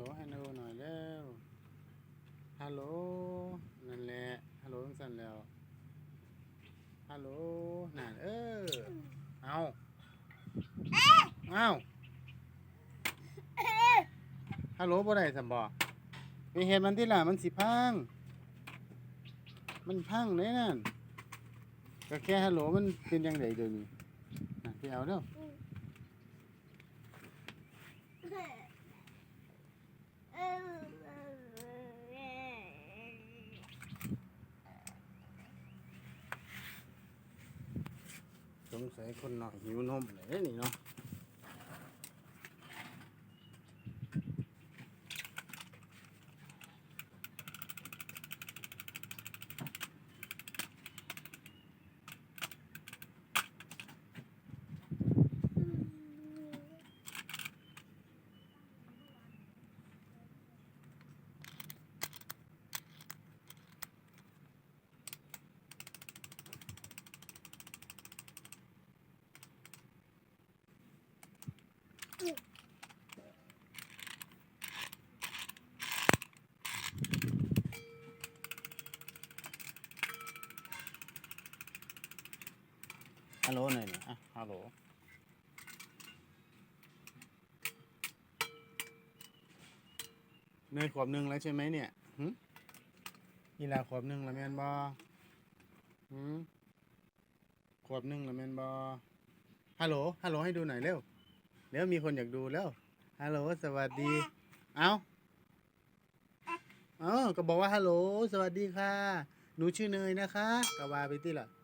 ลให้ดูหน่อยเร็วฮัลโหลนั่นแหละฮัลโหลสั่นแล้วฮัลโหลนั่นเออเอาเอาฮัลโหลบ่ได้สมบ่ไปเห็นมันที่ล่ะมันสิพัง มันพังเลยนั่นก็แค่ฮัลโหลมันเป็นยังไงเดี๋ยวนี้ไปเอาเด้อ สงสัยคนหน่อยหิวนมเลยนี่เนาะ ฮัลโหลหน่อยนี่อะฮัลโหลเนยขวบหนึ่งแล้วใช่ไหมเนี่ยหึอีลาขวบหนึ่งแล้วแมนบอหืมขวบหนึ่งแล้วแมนบอฮัลโหล ฮัลโหลให้ดูหน่อยเร็ว เร็วมีคนอยากดูแล้ว ฮัลโหล สวัสดี เอาเออก็บอกว่าฮัลโหล สวัสดีค่ะ หนูชื่อเนยนะคะกว่าไปที่ละ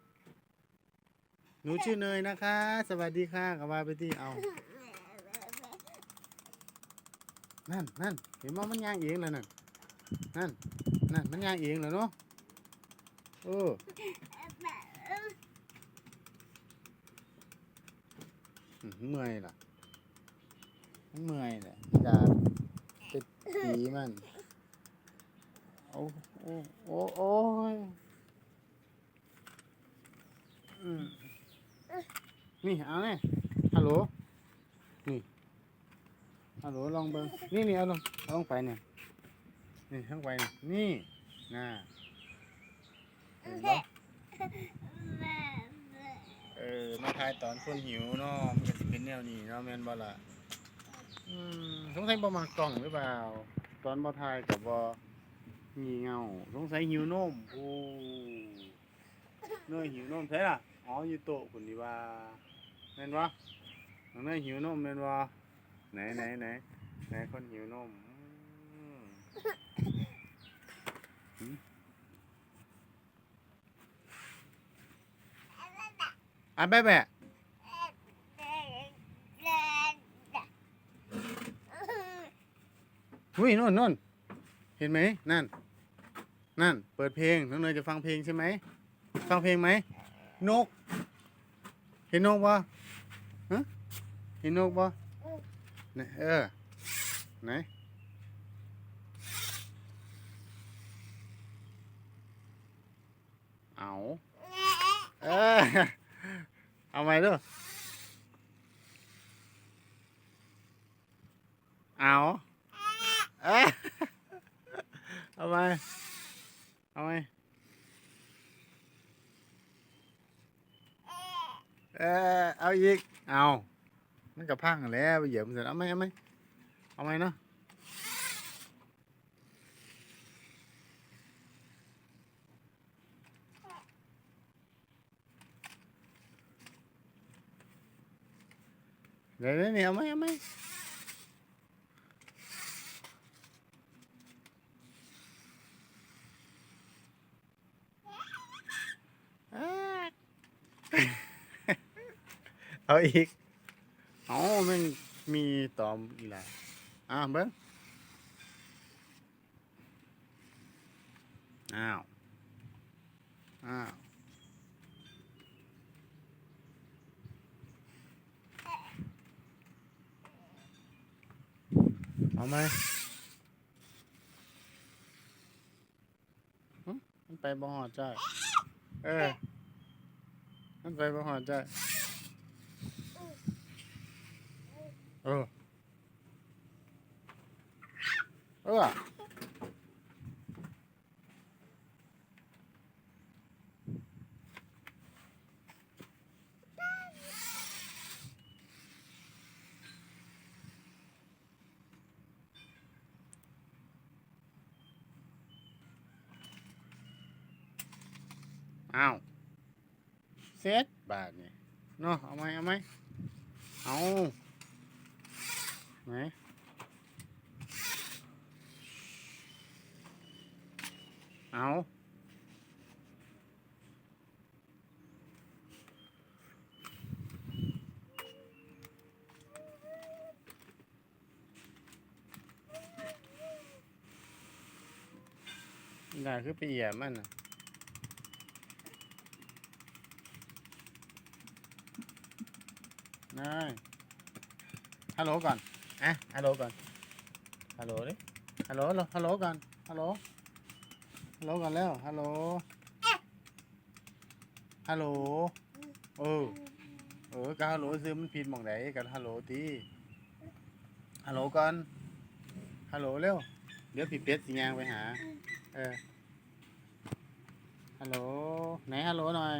หนูชื่อเนยนะคะ สวัสดีค่ะกว่าไปที่เอา นั่นนั่นเห็นว่ามันย่างเองแล้วนั่น นั่นนั่นมันย่างเองแล้วเนาะเอออืมเมื่อยล่ะเมื่อยแหละจะไปตีมันโอ้โอ้โอ้โอ้ยอืม นี่เอาไงฮัลโหล นี่ ฮัลโหลลองเบิ้งนี่นี่เอาลงเอาลงไปเนี่ย นี่ข้างไปเนี่ยนี่น่าเห็นปะเออ มาทายตอนคนหิวเนาะมันก็สิเป็นแนวนี้เนาะแม่นบ่ล่ะอืมสงสัยบ่มากล้องหรือเปล่า ตอนบ่ทายกับบ่งีเงาสงสัยหิวนมโอ้เนยหิวนมใช่ล่ะ อ๋ออยู่โต๊ะคุณดีว่า แม่นวะน้องเนยหิวนมแม่นวะไหนไหนไหนไหนคนหิวนมอืมหืมอะแบะแบะหุ้ยนู่นนู่นเห็นไหมนั่น นั่น เปิดเพลงน้องเนยจะฟังเพลงใช่ไหม ฟังเพลงไหม นก เห็นนกปะฮะเห็นนกปะไหนเออไหนเอาเออเอาไหมด้วยเอาเอ้ยเอาไหมเอาไหม เอ อีก เอามันกับพังแล้วไปเหยียบมันเสร็จเอาไหมเอาไหมเอาไหมเนาะเดี๋ยวนี่เอาไหมเอาไหมอ่า เอาอีกเอามันมีตอมอีกแล้วอ่าเบิ้งอ้าว อ้าวเอาไหมหึมันไปบ่หอดจ้อยเออมันไปบ่หอดจ้อย เออ เอออ้าวเสร็จบาทนี่เนาะเอาไหมเอาไหมเอา ไหนเอาได้คือไปเหยียบมันนะนายฮัลโหลก่อน อะฮัลโหลก่อน ฮัลโหลดิฮัลโหลฮัลโหลก่อน ฮัลโหล ฮัลโหลก่อนแล้ว ฮัลโหล ฮัลโหล เออ เออกับฮัลโหลซื้อมันผิดหมองไหนกันฮัลโหลตีฮัลโหลก่อน ฮัลโหลเร็ว เดี๋ยวพี่เป็ดสิยางไปหา เออ ฮัลโหล ไหนฮัลโหลหน่อย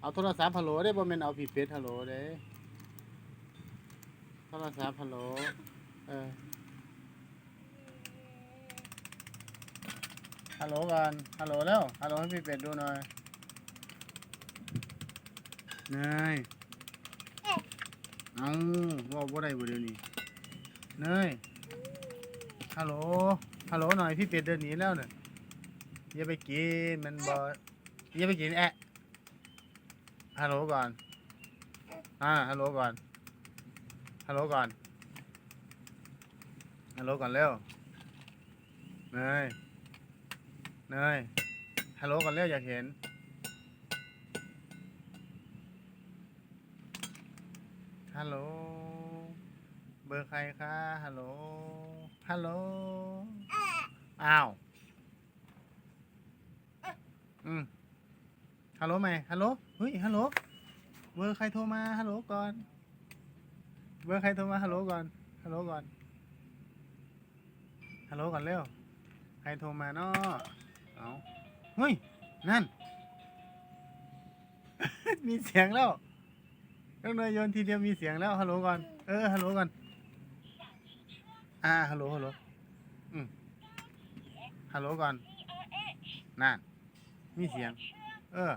เอาโทรศัพท์ฮัลโหลได้บ่แม่นเอาพี่เป็ดฮัลโหลเด้ โทรศัพท์ฮัลโหลเออฮัลโหลก่อนฮัลโหลแล้วฮัลโหลให้พี่เป็ดดูหน่อยนายเอาว่าบ่ได้บ่เดี๋ยวนี้เนยฮัลโหลฮัลโหลหน่อยพี่เป็ดเดินหนีแล้วเนี่ยอย่าไปกินมันบ่อย่าไปกินแอะฮัลโหลก่อนอ่าฮัลโหลก่อน ฮัลโหลก่อน ฮัลโหลก่อนเร็ว เนย เนย ฮัลโหลกันเร็วอยากเห็น ฮัลโหล เบอร์ใครคะ ฮัลโหล ฮัลโหล อ้าว อืมฮัลโหลไหมฮัลโหล เฮ้ย ฮัลโหล เบอร์ใครโทรมา ฮัลโหลก่อน เบอร์ใครโทรมาฮัลโหลก่อนฮัลโหลก่อนฮัลโหลก่อนเร็วใครโทรมาเนาะเอาเฮ้ยนั่น มีเสียงแล้วน้องเนยโยนทีเดียวมีเสียงแล้วฮัลโหลก่อนเออฮัลโหลก่อนอ่าฮัลโหลฮัลโหลอืมฮัลโหลก่อนนั่นมีเสียง เออ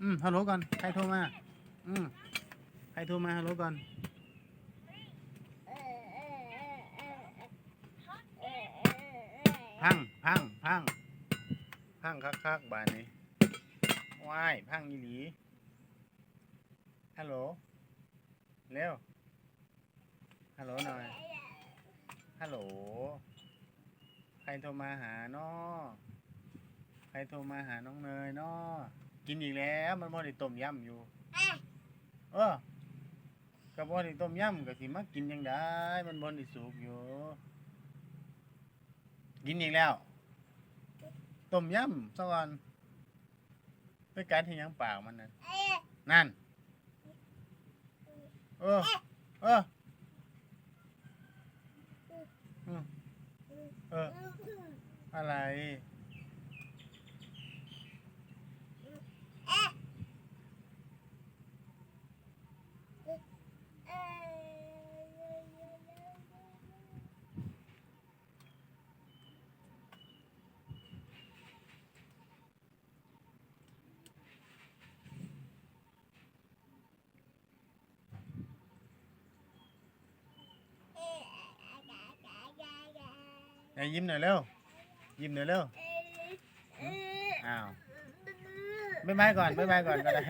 อืมฮัลโหลก่อนใครโทรมา อืมใครโทรมาฮัลโหลก่อน พังพังพังพังคักๆบานนี้ว้ายพังอีหลีฮัลโหลเร็วฮัลโหลหน่อยฮัลโหลใครโทรมาหาน้อใครโทรมาหาน้องเนยน้อกินอีกแล้วมันบ่ได้ต้มยำอยู่ เออกับบ่ได้ต้มยำก็สิมากินยังได้มันบ่ได้สุกอยู่ กินอีกแล้ว ต้มยำซะก่อนไปกัดที่ยังปากมันนั่นนั่น เออ เอออืมเออ อะไร ไหนยิ้มหน่อยเร็ว ยิ้มหน่อยเร็ว อ้าวบ๊ายบายก่อนบ๊ายบายก่อนก็ได้